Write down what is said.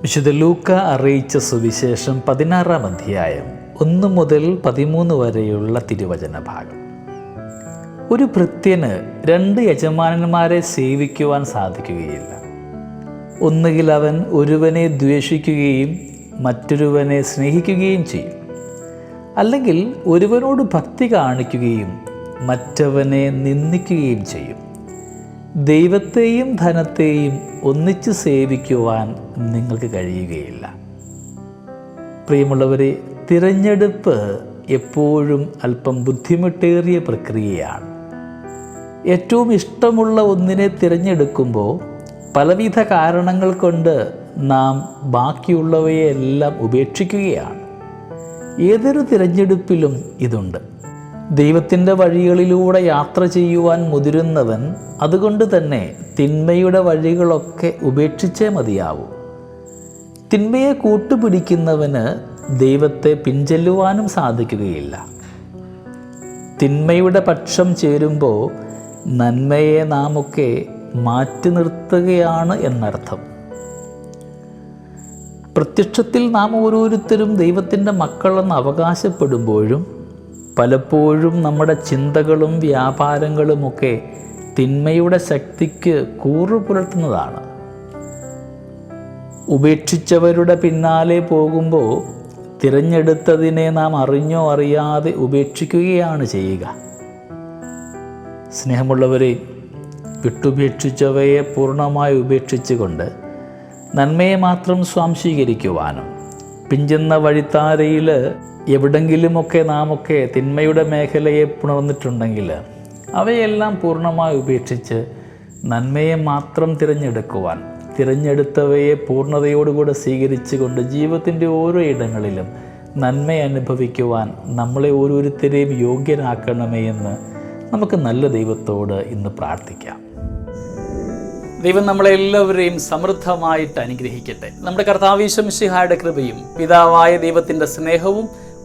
വിശുദ്ധ ലൂക്ക അറിയിച്ച സുവിശേഷം പതിനാറാം അധ്യായം ഒന്ന് മുതൽ പതിമൂന്ന് വരെയുള്ള തിരുവചന ഭാഗം. ഒരു ഭൃത്യന് രണ്ട് യജമാനന്മാരെ സേവിക്കുവാൻ സാധിക്കുകയില്ല. ഒന്നുകിൽ അവൻ ഒരുവനെ ദ്വേഷിക്കുകയും മറ്റൊരുവനെ സ്നേഹിക്കുകയും ചെയ്യും. അല്ലെങ്കിൽ ഒരുവനോട് ഭക്തി കാണിക്കുകയും മറ്റവനെ നിന്ദിക്കുകയും ചെയ്യും. ദൈവത്തെയും ധനത്തെയും ഒന്നിച്ച് സേവിക്കുവാൻ നിങ്ങൾക്ക് കഴിയുകയില്ല. പ്രിയമുള്ളവരെ തിരഞ്ഞെടുപ്പ് എപ്പോഴും അല്പം ബുദ്ധിമുട്ടേറിയ പ്രക്രിയയാണ്. ഏറ്റവും ഇഷ്ടമുള്ള ഒന്നിനെ തിരഞ്ഞെടുക്കുമ്പോൾ പലവിധ കാരണങ്ങൾ കൊണ്ട് നാം ബാക്കിയുള്ളവയെല്ലാം ഉപേക്ഷിക്കുകയാണ്. ഏതൊരു തിരഞ്ഞെടുപ്പിലും ഇതുണ്ട്. ദൈവത്തിന്റെ വഴികളിലൂടെ യാത്ര ചെയ്യുവാൻ മുതിരുന്നവൻ അതുകൊണ്ട് തന്നെ തിന്മയുടെ വഴികളൊക്കെ ഉപേക്ഷിച്ചേ മതിയാവൂ. തിന്മയെ കൂട്ടുപിടിക്കുന്നവന് ദൈവത്തെ പിൻചെല്ലുവാനും സാധിക്കുകയില്ല. തിന്മയുടെ പക്ഷം ചേരുമ്പോൾ നന്മയെ നാമൊക്കെ മാറ്റി നിർത്തുകയാണ് എന്നർത്ഥം. പ്രത്യക്ഷത്തിൽ നാം ഓരോരുത്തരും ദൈവത്തിന്റെ മക്കളെന്ന് അവകാശപ്പെടുമ്പോഴും പലപ്പോഴും നമ്മുടെ ചിന്തകളും വ്യാപാരങ്ങളുമൊക്കെ തിന്മയുടെ ശക്തിക്ക് കൂറു പുലർത്തുന്നതാണ്. ഉപേക്ഷിച്ചവരുടെ പിന്നാലെ പോകുമ്പോൾ തിരഞ്ഞെടുത്തതിനെ നാം അറിഞ്ഞോ അറിയാതെ ഉപേക്ഷിക്കുകയാണ് ചെയ്യുക. സ്നേഹമുള്ളവരെ വിട്ടുപേക്ഷിച്ചവയെ പൂർണമായി ഉപേക്ഷിച്ചുകൊണ്ട് നന്മയെ മാത്രം സ്വാംശീകരിക്കുവാനും പിഞ്ചുന്ന വഴിത്താരയിൽ എവിടെങ്കിലുമൊക്കെ നാമൊക്കെ തിന്മയുടെ മേഖലയെ പുണർന്നിട്ടുണ്ടെങ്കിൽ അവയെല്ലാം പൂർണമായി ഉപേക്ഷിച്ച് നന്മയെ മാത്രം തിരഞ്ഞെടുക്കുവാൻ തിരഞ്ഞെടുത്തവയെ പൂർണതയോടുകൂടെ സ്വീകരിച്ചുകൊണ്ട് ജീവിതത്തിന്റെ ഓരോ ഇടങ്ങളിലും നന്മ അനുഭവിക്കുവാൻ നമ്മളെ ഓരോരുത്തരെയും യോഗ്യനാക്കണമേ എന്ന് നമുക്ക് നല്ല ദൈവത്തോട് ഇന്ന് പ്രാർത്ഥിക്കാം. ദൈവം നമ്മളെല്ലാവരെയും സമൃദ്ധമായിട്ട് അനുഗ്രഹിക്കട്ടെ. നമ്മുടെ കർത്താവീശംഷിഹായുടെ കൃപയും പിതാവായ ദൈവത്തിന്റെ സ്നേഹവും